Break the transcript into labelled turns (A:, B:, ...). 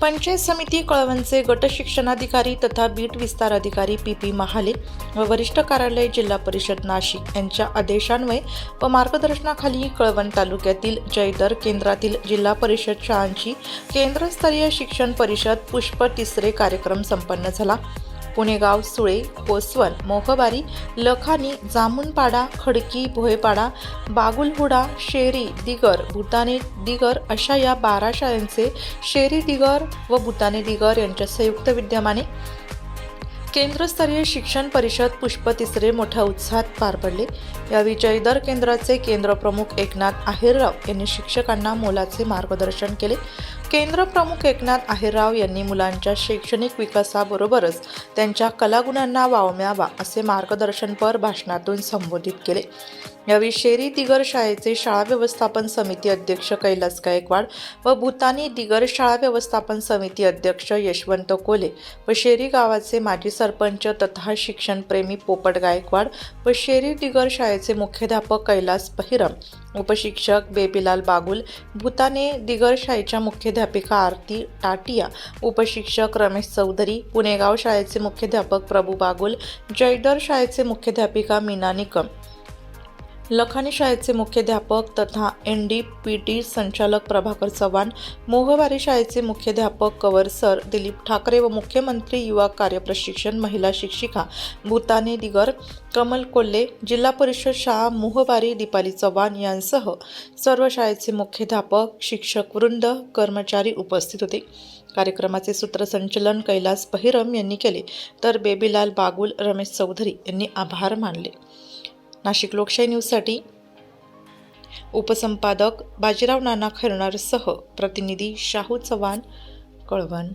A: पंचायत समिती कळवणचे गट शिक्षणाधिकारी तथा बीट विस्तार अधिकारी पी पी महाले व वरिष्ठ कार्यालय जिल्हा परिषद नाशिक यांच्या आदेशान्वये व मार्गदर्शनाखाली कळवण तालुक्यातील जयदर केंद्रातील जिल्हा परिषद शाळांची केंद्रस्तरीय शिक्षण परिषद पुष्प तिसरे कार्यक्रम संपन्न झाला. पुणेगाव सुळे कोसवल मोखबारी लखानी जामुनपाडा खडकी भोयपाडा बागुलहुडा शेरी दिगर भूताने दिगर अशा या बारा शाळांचे शेरी दिगर व भूताने दिगर यांच्या संयुक्त विद्यमाने केंद्रस्तरीय शिक्षण परिषद पुष्प तिसरे मोठ्या उत्साहात पार पडले. या विजयदर केंद्राचे केंद्र प्रमुख एकनाथ आहेरराव यांनी शिक्षकांना मोलाचे मार्गदर्शन केले. केंद्र प्रमुख एकनाथ आहेरराव यांनी मुलांच्या शैक्षणिक विकासाबरोबरच त्यांच्या कलागुणांना वाव मिळावा असे मार्गदर्शनपर भाषणातून संबोधित केले. यावेळी शेरी दिगर शाळेचे शाळा व्यवस्थापन समिती अध्यक्ष कैलास गायकवाड व भूतानी दिगर शाळा व्यवस्थापन समिती अध्यक्ष यशवंत कोले व शेरी गावाचे माजी सरपंच तथा शिक्षणप्रेमी पोपट गायकवाड व शेरी दिगर शाळेचे मुख्याध्यापक कैलास पहिरम उपशिक्षक बेबीलाल बागुल भूताने दिगर शाळेच्या मुख्याध्यापिका आरती टाटिया उपशिक्षक रमेश चौधरी पुणेगाव शाळेचे मुख्याध्यापक प्रभू बागुल जयदर शाळेचे मुख्याध्यापिका मीना निकम लखानी शाळेचे मुख्याध्यापक तथा एन डी पी टी संचालक प्रभाकर चव्हाण मोहवारी शाळेचे मुख्याध्यापक कवर सर दिलीप ठाकरे व मुख्यमंत्री युवा कार्यप्रशिक्षण महिला शिक्षिका भूताने दिगर कमल कोल्हे जिल्हा परिषद शाळा मोहवारी दीपाली चव्हाण यांसह सर्व शाळेचे मुख्याध्यापक शिक्षक वृंद कर्मचारी उपस्थित होते. कार्यक्रमाचे सूत्रसंचलन कैलास पहिरम यांनी केले. तर बेबीलाल बागुल रमेश चौधरी यांनी आभार मानले. नाशिक लोकशाही न्यूजसाठी उपसंपादक बाजीराव नाना खैरणारसह प्रतिनिधी शाहू चव्हाण कळवण.